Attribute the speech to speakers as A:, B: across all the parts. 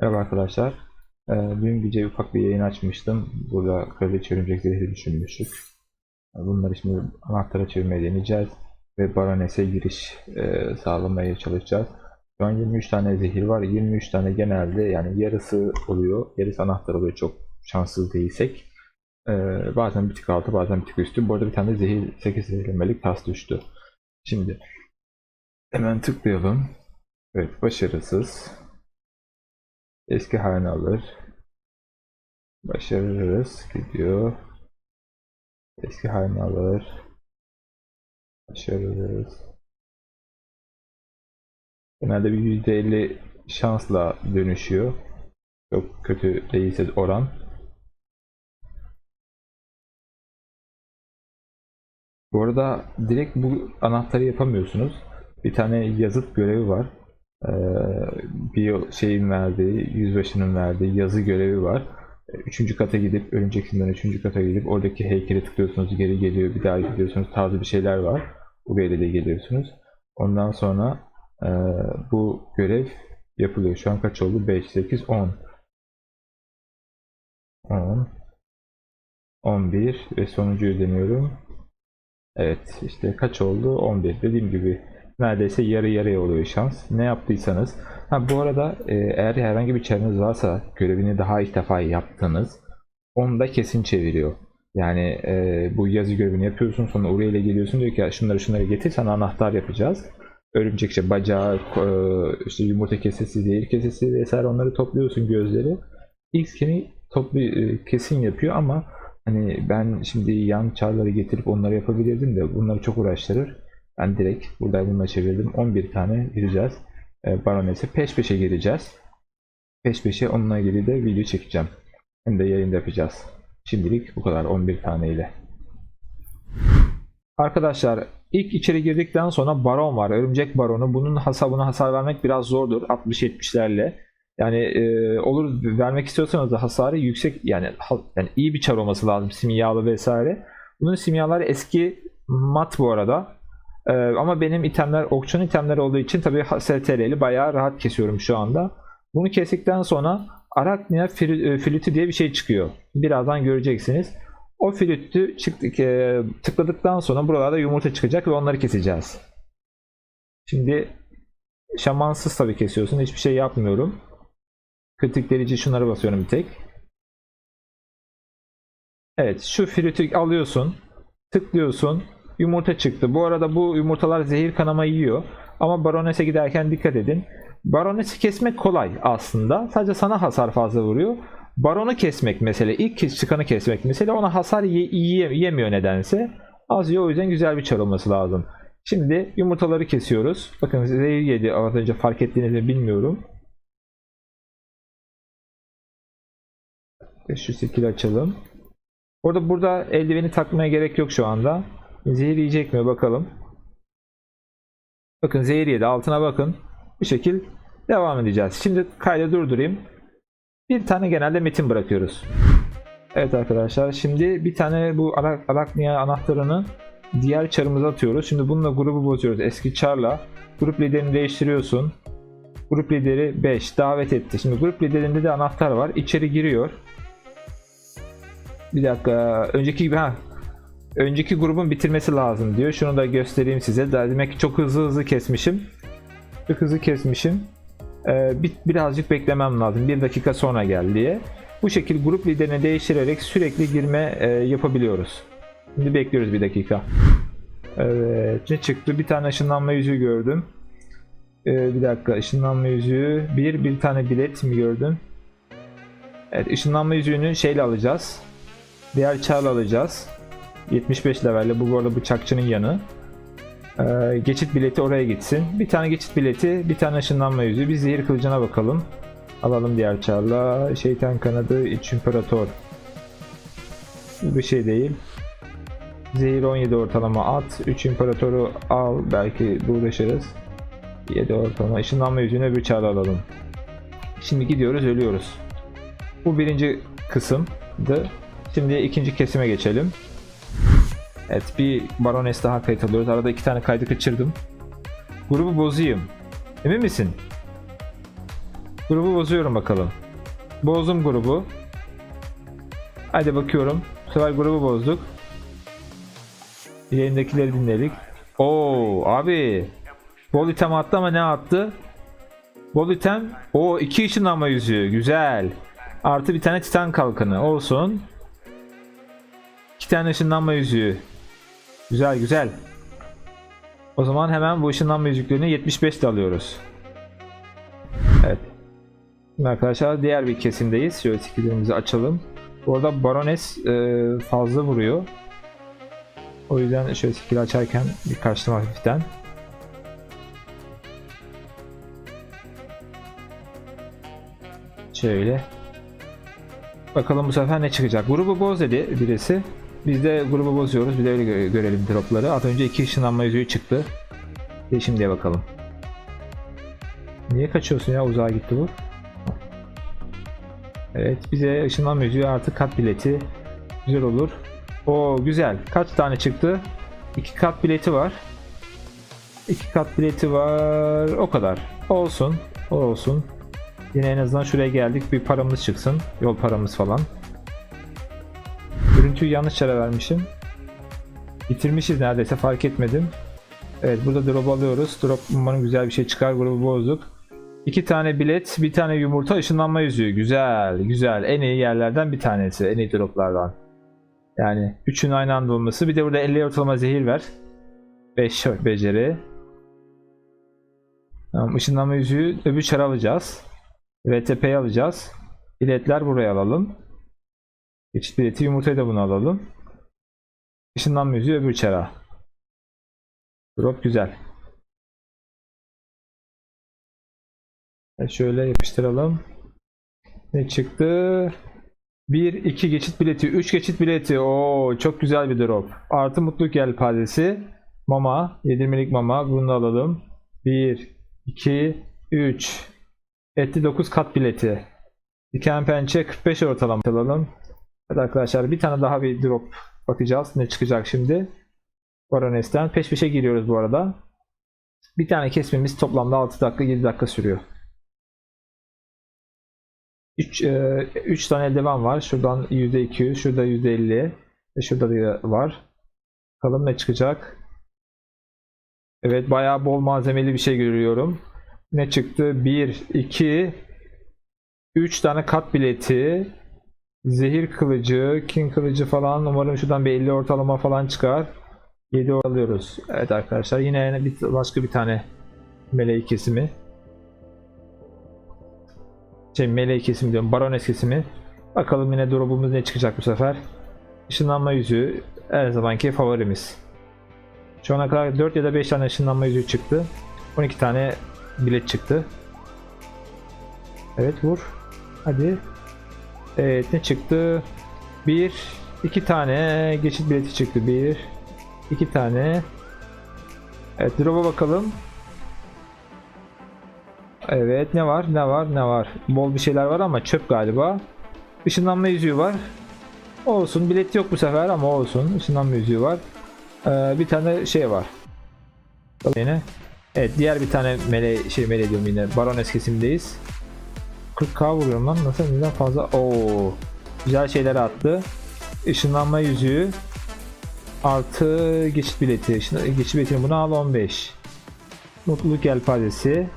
A: Merhaba arkadaşlar. Ee, dün gece ufak bir yayın açmıştım. Burada kraliçe örümcek zehri düşünmüştük. Bunları şimdi anahtara çevirmeye deneyeceğiz. Ve baronese giriş e, sağlamaya çalışacağız. Şu an 23 tane zehir var. 23 tane genelde yani yarısı oluyor. Yarısı anahtar oluyor çok şanssız değilsek. Ee, bazen bir tık altı bazen bir tık üstü. Bu arada bir tane zehir 8 zehirlemelik tas düştü. Şimdi hemen tıklayalım. Evet başarısız. Eski halini alır. Başarırız. Gidiyor. Eski halini alır. Başarırız. Genelde bir %50 şansla dönüşüyor. Çok kötü değilse oran. Bu arada direkt bu anahtarı yapamıyorsunuz. Bir tane yazıt görevi var. Ee, bir şeyin verdiği, yüzbaşının verdiği yazı görevi var. Ee, Üçüncü kata gidip, örümceksinden üçüncü kata gidip oradaki heykele tıklıyorsunuz, geri geliyor, bir daha gidiyorsunuz tarzı bir şeyler var. Buraya da geliyorsunuz. Ondan sonra e, bu görev yapılıyor. Şu an kaç oldu? 5, 8, 10. 10. 11 ve sonuncuyu deniyorum. Evet işte kaç oldu? 11. Dediğim gibi neredeyse yarı yarıya oluyor şans. Ne yaptıysanız. Ha bu arada e, eğer herhangi bir çarınız varsa görevini daha ilk defa yaptınız. Onu da kesin çeviriyor. Yani e, bu yazı görevini yapıyorsun sonra oraya ile geliyorsun diyor ki "Ya şunları şunları getir sana anahtar yapacağız. Örümcek işte bacağı, e, işte yumurta kesesi, zehir kesesi vesaire onları topluyorsun gözleri. İlkini toplu e, kesin yapıyor ama hani ben şimdi yan çarları getirip onları yapabilirdim de bunları çok uğraştırır. Ben direkt burada bununla çevirdim. 11 tane gireceğiz. E, Baroness'e peş peşe gireceğiz. Peş peşe onunla ilgili de video çekeceğim. Hem de yayında yapacağız. Şimdilik bu kadar 11 tane ile. Arkadaşlar ilk içeri girdikten sonra baron var. Örümcek baronu. Bunun hasabına hasar vermek biraz zordur. 60-70'lerle. Yani e, olur vermek istiyorsanız da hasarı yüksek yani, yani iyi bir çar olması lazım. Simyalı vesaire. Bunun simyaları eski mat bu arada. Ee, ama benim itemler okçun itemleri olduğu için tabii STR'li bayağı rahat kesiyorum şu anda. Bunu kestikten sonra Arachnia fil- e, flütü diye bir şey çıkıyor. Birazdan göreceksiniz. O flütü çıktık, e, tıkladıktan sonra buralarda yumurta çıkacak ve onları keseceğiz. Şimdi şamansız tabii kesiyorsun. Hiçbir şey yapmıyorum. Kritikleri için şunlara basıyorum bir tek. Evet şu flütü alıyorsun. Tıklıyorsun. Yumurta çıktı. Bu arada bu yumurtalar zehir kanama yiyor. Ama Baroness'e giderken dikkat edin. Baroness'i kesmek kolay aslında. Sadece sana hasar fazla vuruyor. Baronu kesmek mesele. ilk çıkanı kesmek mesele. Ona hasar ye- yiye- yemiyor nedense. Az yiyor o yüzden güzel bir çar olması lazım. Şimdi yumurtaları kesiyoruz. Bakın zehir yedi. Az önce fark ettiğinizi mi bilmiyorum. Şu skill açalım. Orada burada eldiveni takmaya gerek yok şu anda. Zehir yiyecek mi bakalım. Bakın zehir yedi altına bakın. Bu şekil devam edeceğiz. Şimdi kaydı durdurayım. Bir tane genelde metin bırakıyoruz. Evet arkadaşlar şimdi bir tane bu Ara- Arachnia anahtarını diğer çarımıza atıyoruz. Şimdi bununla grubu bozuyoruz. Eski çarla grup liderini değiştiriyorsun. Grup lideri 5 davet etti. Şimdi grup liderinde de anahtar var. İçeri giriyor. Bir dakika. Önceki gibi ha. Önceki grubun bitirmesi lazım diyor. Şunu da göstereyim size. Daha demek ki çok hızlı hızlı kesmişim. Çok hızlı kesmişim. Ee, bir, birazcık beklemem lazım. Bir dakika sonra gel diye. Bu şekil grup liderini değiştirerek sürekli girme e, yapabiliyoruz. Şimdi bekliyoruz bir dakika. Evet. Ne çıktı? Bir tane ışınlanma yüzüğü gördüm. Ee, bir dakika. ışınlanma yüzüğü. Bir, bir tane bilet mi gördüm? Evet. ışınlanma yüzüğünü şeyle alacağız. Diğer çağla alacağız. 75 levelle. Bu arada bıçakçının yanı. Ee, geçit bileti oraya gitsin. Bir tane geçit bileti, bir tane ışınlanma yüzüğü. Bir zehir kılıcına bakalım. Alalım diğer çarla. Şeytan kanadı, iç imparator. Bir şey değil. Zehir 17 ortalama at. 3 imparatoru al. Belki uğraşırız. 7 ortalama. Işınlanma yüzüğünü öbür çarla alalım. Şimdi gidiyoruz, ölüyoruz. Bu birinci kısımdı. Şimdi ikinci kesime geçelim. Evet bir Baroness daha kayıt alıyoruz. Arada iki tane kaydı kaçırdım. Grubu bozayım. Emin misin? Grubu bozuyorum bakalım. Bozdum grubu. Hadi bakıyorum. Bu sefer grubu bozduk. Yayındakileri dinledik. Oo abi. Bol item attı ama ne attı? Bol item. O iki ışınlanma yüzüğü. Güzel. Artı bir tane titan kalkanı. Olsun. İki tane ışınlanma yüzüğü. Güzel güzel. O zaman hemen bu ışınlanma yüzüklerini 75 de alıyoruz. Evet. Şimdi arkadaşlar diğer bir kesimdeyiz. Şöyle skilllerimizi açalım. Bu arada Barones e, fazla vuruyor. O yüzden şöyle skill açarken bir kaçtım hafiften. Şöyle. Bakalım bu sefer ne çıkacak. Grubu boz dedi birisi. Biz de grubu bozuyoruz. Bir de öyle gö- görelim dropları. Az önce iki ışınlanma yüzüğü çıktı. De şimdiye bakalım. Niye kaçıyorsun ya? Uzağa gitti bu. Evet bize ışınlanma yüzüğü artı kat bileti. Güzel olur. O güzel. Kaç tane çıktı? İki kat bileti var. İki kat bileti var. O kadar. Olsun. O olsun. Yine en azından şuraya geldik. Bir paramız çıksın. Yol paramız falan. Görüntüyü yanlış yere vermişim. Bitirmişiz neredeyse fark etmedim. Evet burada drop alıyoruz. Drop umarım güzel bir şey çıkar. Grubu bozduk. İki tane bilet, bir tane yumurta, ışınlanma yüzüğü. Güzel, güzel. En iyi yerlerden bir tanesi. En iyi droplardan. Yani üçün aynı anda olması. Bir de burada 50 ortalama zehir ver. 5 beceri. Tamam, ışınlanma yüzüğü öbür çarı alacağız. VTP'yi alacağız. Biletler buraya alalım. Geçit bileti yumurtayı da bunu alalım. Işınlanma yüzüğü öbür çara. Drop güzel. Evet, şöyle yapıştıralım. Ne çıktı? 1 2 geçit bileti, 3 geçit bileti. Oo çok güzel bir drop. Artı mutluluk yelpazesi. Mama, yedirmelik mama. Bunu da alalım. 1 2 3 Etli 9 kat bileti. Diken pençe 45 ortalama alalım. Evet arkadaşlar bir tane daha bir drop bakacağız. Ne çıkacak şimdi? Barones'ten. Peş peşe giriyoruz bu arada. Bir tane kesmemiz toplamda 6 dakika 7 dakika sürüyor. 3 3 tane eldiven var. Şuradan %200, şurada %50 ve şurada da var. Bakalım ne çıkacak. Evet bayağı bol malzemeli bir şey görüyorum. Ne çıktı? 1 2 3 tane kat bileti, zehir kılıcı, king kılıcı falan. Umarım şuradan bir 50 ortalama falan çıkar. 7 alıyoruz. Evet arkadaşlar yine bir, başka bir tane meleği kesimi. Şey meleği kesimi diyorum. Barones kesimi. Bakalım yine drop'umuz ne çıkacak bu sefer. Işınlanma yüzüğü her zamanki favorimiz. Şu ana kadar 4 ya da 5 tane ışınlanma yüzüğü çıktı. 12 tane bilet çıktı. Evet vur. Hadi. Evet ne çıktı? Bir, iki tane geçit bileti çıktı. Bir, iki tane. Evet drop'a bakalım. Evet ne var ne var ne var. Bol bir şeyler var ama çöp galiba. Işınlanma yüzüğü var. Olsun bilet yok bu sefer ama olsun. Işınlanma yüzüğü var. Ee, bir tane şey var. Yine. Evet diğer bir tane mele şey mele diyorum yine. Barones kesimdeyiz. 40k vuruyorum lan. Nasıl neden fazla? Oo. Güzel şeyler attı. Işınlanma yüzüğü. Artı geçit bileti. Işın, geçit biletini bunu al 15. Mutluluk yelpazesi.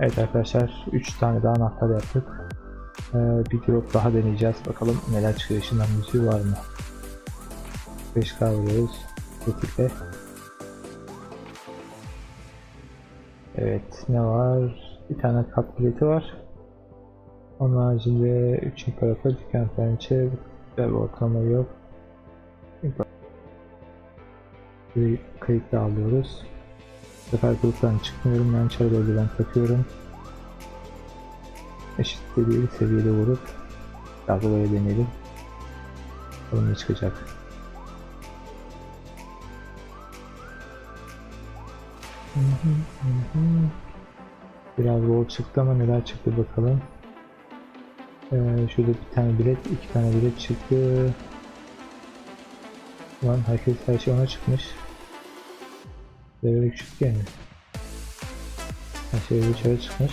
A: Evet arkadaşlar 3 tane daha anahtar yaptık. Ee, bir drop daha deneyeceğiz. Bakalım neler çıkıyor. Işınlanma yüzüğü var mı? 5k vuruyoruz. Tetikle. Evet ne var? Bir tane kat bileti var. Onun haricinde 3 imparator, diken pençe, bir ortalama yok. Bir kayıt da alıyoruz. Bu sefer gruptan çıkmıyorum. Ben çarı bölgeden takıyorum. Eşit seviyeli seviyeli vurup buraya deneyelim. Bakalım ne çıkacak. Hı hı. Biraz bol çıktı ama neler çıktı bakalım. Ee, şurada bir tane bilet, iki tane bilet çıktı. Lan herkes her şey ona çıkmış. Böyle küçük yani. Ha, şey dışarı çıkmış.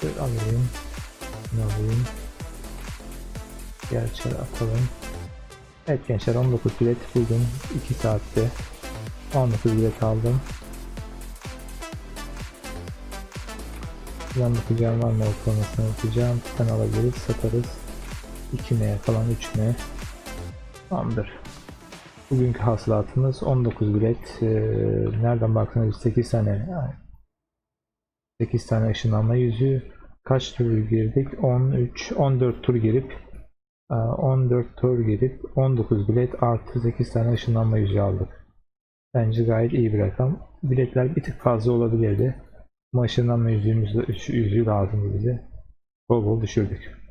A: Şöyle alayım. Bunu alayım. Diğer atalım. Evet gençler 19 bilet buldum. 2 saatte 19 bilet aldım. Buradan bakacağım var mı ortalamasına bakacağım. Tane alabiliriz satarız. 2M falan 3M. Tamamdır. Bugünkü hasılatımız 19 bilet. Ee, nereden baksanız 8 tane 8 tane ışınlanma yüzüğü. Kaç tur girdik? 13, 14 tur girip e, 14 tur girip 19 bilet artı 8 tane ışınlanma yüzüğü aldık. Bence gayet iyi bir rakam. Biletler bir tık fazla olabilirdi. Ama ışınlanma yüzüğümüz, yüzüğü lazımdı bize. Bol bol düşürdük.